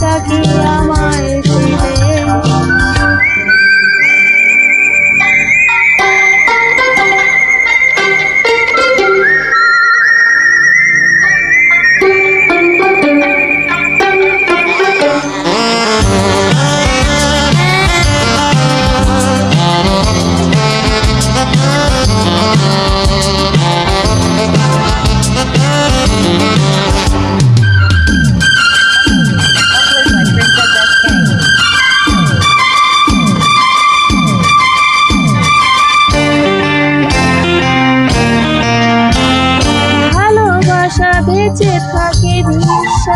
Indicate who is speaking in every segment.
Speaker 1: তাকে আমায়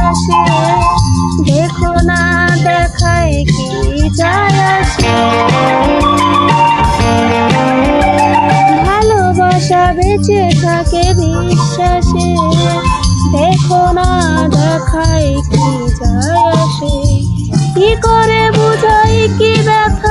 Speaker 1: বিশ্বাসে দেখো না, দেখায় কি যায় আসে? ভালোবাসা বেঁচে থাকে বিশ্বাসে। দেখো না, দেখায় কি যায় আসে? কি করে বুঝাই, কি ব্যথা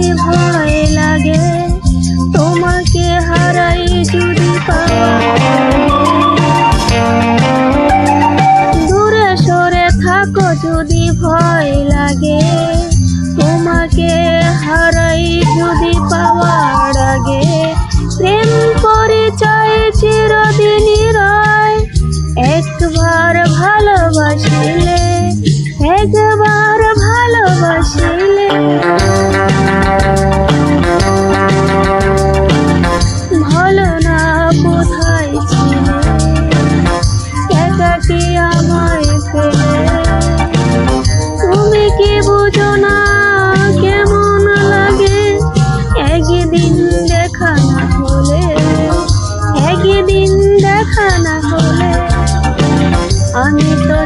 Speaker 1: feel home. তুমি? কি বুঝো না কেমন লাগে? একদিন দেখা না হলে দেখা না আমি তো